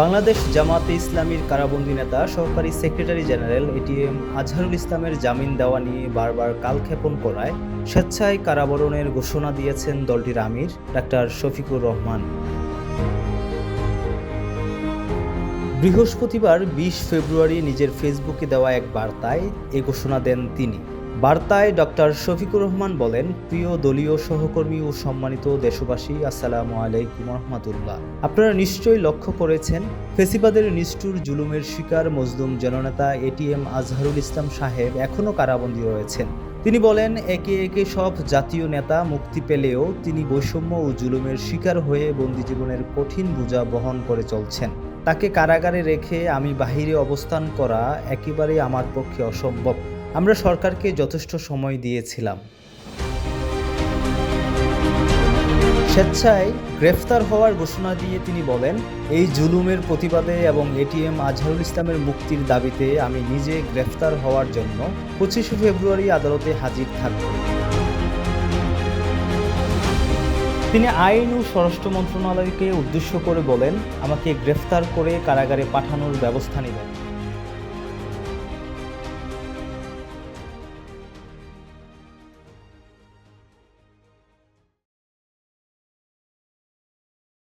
বাংলাদেশ জামাতে ইসলামীর কারাবন্দী নেতা, সহকারী সেক্রেটারি জেনারেল এটিএম আজহারুল ইসলামের জামিন দেওয়া নিয়ে বারবার কালক্ষেপণ করায় স্বেচ্ছায় কারাবরণের ঘোষণা দিয়েছেন দলটির আমির, ডাক্তার শফিকুর রহমান। বৃহস্পতিবার বিশ ফেব্রুয়ারি নিজের ফেসবুকে দেওয়া এক বার্তায় এ ঘোষণা দেন তিনি। বার্তায় ডক্টর শফিকুর রহমান বলেন, প্রিয় দলীয় সহকর্মী ও সম্মানিত দেশবাসী, আসসালামু আলাইকুম রহমতুল্লাহ। আপনারা নিশ্চয়ই লক্ষ্য করেছেন, ফেসিবাদের নিষ্ঠুর জুলুমের শিকার মজলুম জননেতা এটিএম আজহারুল ইসলাম সাহেব এখনও কারাবন্দী রয়েছেন। তিনি বলেন, একে একে সব জাতীয় নেতা মুক্তি পেলেও তিনি বৈষম্য ও জুলুমের শিকার হয়ে বন্দি জীবনের কঠিন বোঝা বহন করে চলছেন। তাকে কারাগারে রেখে আমি বাহিরে অবস্থান করা একেবারেই আমার পক্ষে অসম্ভব। আমরা সরকারকে যথেষ্ট সময় দিয়েছিলাম। স্বেচ্ছায় গ্রেফতার হওয়ার ঘোষণা দিয়ে তিনি বলেন, এই জুলুমের প্রতিবাদে এবং এটিএম আজহারুল ইসলামের মুক্তির দাবিতে আমি নিজে গ্রেফতার হওয়ার জন্য পঁচিশে ফেব্রুয়ারি আদালতে হাজির থাকব। তিনি আইন ও স্বরাষ্ট্র মন্ত্রণালয়কে উদ্দেশ্য করে বলেন, আমাকে গ্রেফতার করে কারাগারে পাঠানোর ব্যবস্থা নেবেন।